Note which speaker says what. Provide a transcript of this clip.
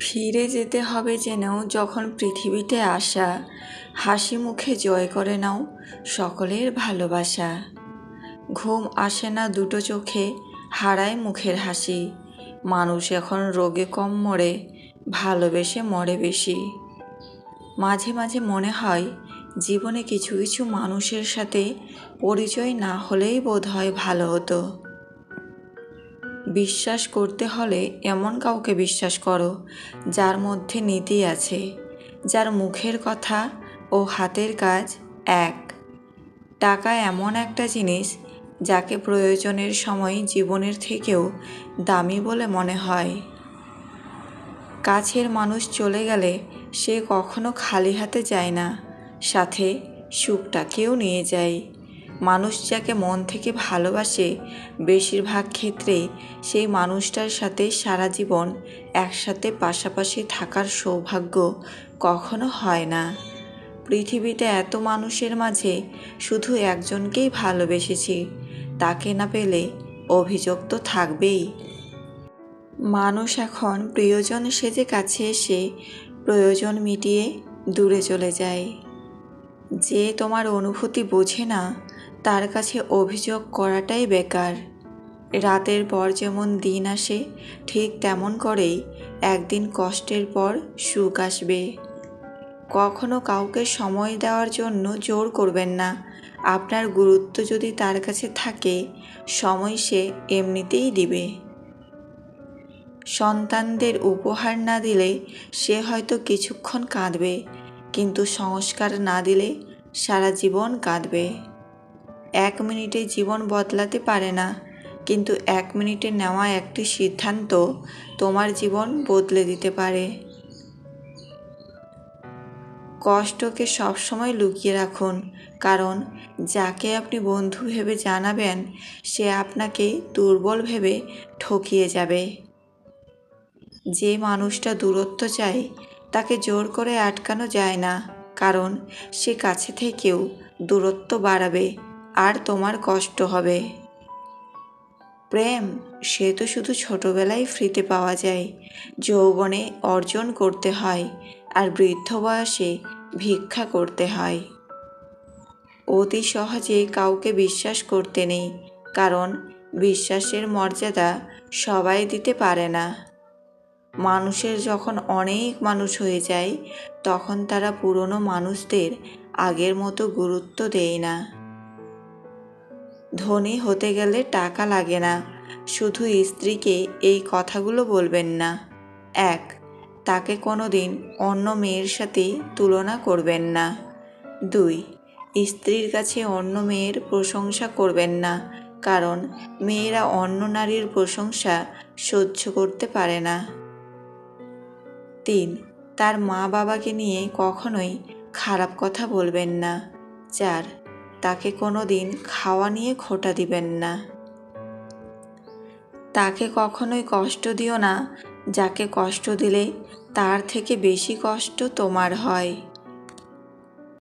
Speaker 1: ফিরে যেতে হবে যেন যখন পৃথিবীতে আসা। হাসি মুখে জয় করে নাও সকলের ভালোবাসা। ঘুম আসে না দুটো চোখে, হারায় মুখের হাসি। মানুষ এখন রোগে কম মরে, ভালোবেসে মরে বেশি। মাঝে মাঝে মনে হয়, জীবনে কিছু কিছু মানুষের সাথে পরিচয় না হলেই বোধ হয় ভালো হতো। বিশ্বাস করতে হলে এমন কাউকে বিশ্বাস করো, যার মধ্যে নীতি আছে, যার মুখের কথা ও হাতের কাজ এক। টাকা এমন একটা জিনিস যাকে প্রয়োজনের সময় জীবনের থেকেও দামি বলে মনে হয়। কাছের মানুষ চলে গেলে সে কখনো খালি হাতে যায় না, সাথে সুখটাকেও নিয়ে যায়। মানুষ যাকে মন থেকে ভালোবাসে, বেশিরভাগ ক্ষেত্রে সেই মানুষটার সাথে সারা জীবন একসাথে পাশাপাশি থাকার সৌভাগ্য কখনো হয় না। পৃথিবীতে এত মানুষের মাঝে শুধু একজনকেই ভালোবেসেছি, তাকে না পেলে অভিযোগ তো থাকবেই। মানুষ এখন প্রিয়জন সেজে কাছে এসে প্রয়োজন মিটিয়ে দূরে চলে যায়। যে তোমার অনুভূতি বোঝে না তার কাছে অভিযোগ করাটাই বেকার। রাতের পর যেমন দিন আসে, ঠিক তেমন করেই একদিন কষ্টের পর সুখ আসবে। কখনো কাউকে সময় দেওয়ার জন্য জোর করবেন না। আপনার গুরুত্ব যদি তার কাছে থাকে, সময় সে এমনিতেই দিবে। সন্তানদের উপহার না দিলে সে হয়তো কিছুক্ষণ কাঁদবে, কিন্তু সংস্কার না দিলে সারা জীবন কাঁদবে। এক মিনিটে জীবন বদলাতে পারে না। কিন্তু এক মিনিটে নেওয়া একটি সিদ্ধান্ত তোমার জীবন বদলে দিতে পারে। কষ্টকে সবসময় লুকিয়ে রাখুন, কারণ যাকে আপনি বন্ধু ভেবে জানাবেন, সে আপনাকে দুর্বল ভেবে ঠকিয়ে যাবে। যে মানুষটা দূরত্ব চায়, তাকে জোর করে আটকানো যায় না, কারণ সে কাছে থেকেও দূরত্ব বাড়াবে। আর তোমার কষ্ট হবে। প্রেম, সে তো শুধু ছোটবেলায় ফ্রিতে পাওয়া যায়। যৌবনে অর্জন করতে হয় আর বৃদ্ধ বয়সে ভিক্ষা করতে হয়। অতি সহজে কাউকে বিশ্বাস করতে নেই, কারণ বিশ্বাসের মর্যাদা সবাই দিতে পারে না। মানুষের যখন অনেক মানুষ হয়ে যায়, তখন তারা পুরনো মানুষদের আগের মতো গুরুত্ব দেয় না। ধনী হতে গেলে টাকা লাগে না। শুধু স্ত্রীকে এই কথাগুলো বলবেন না। এক, তাকে কোনো দিন অন্য মেয়ের সাথে তুলনা করবেন না। দুই, স্ত্রীর কাছে অন্য মেয়ের প্রশংসা করবেন না, কারণ মেয়েরা অন্য নারীর প্রশংসা সহ্য করতে পারে না। তিন, তার মা বাবাকে নিয়ে কখনোই খারাপ কথা বলবেন না। চার তাকে কোনো দিন খাওয়া নিয়ে খোটা দিবেন না। তাকে কখনোই কষ্ট দিও না, যাকে কষ্ট দিলে তার থেকে বেশি কষ্ট তোমার হয়।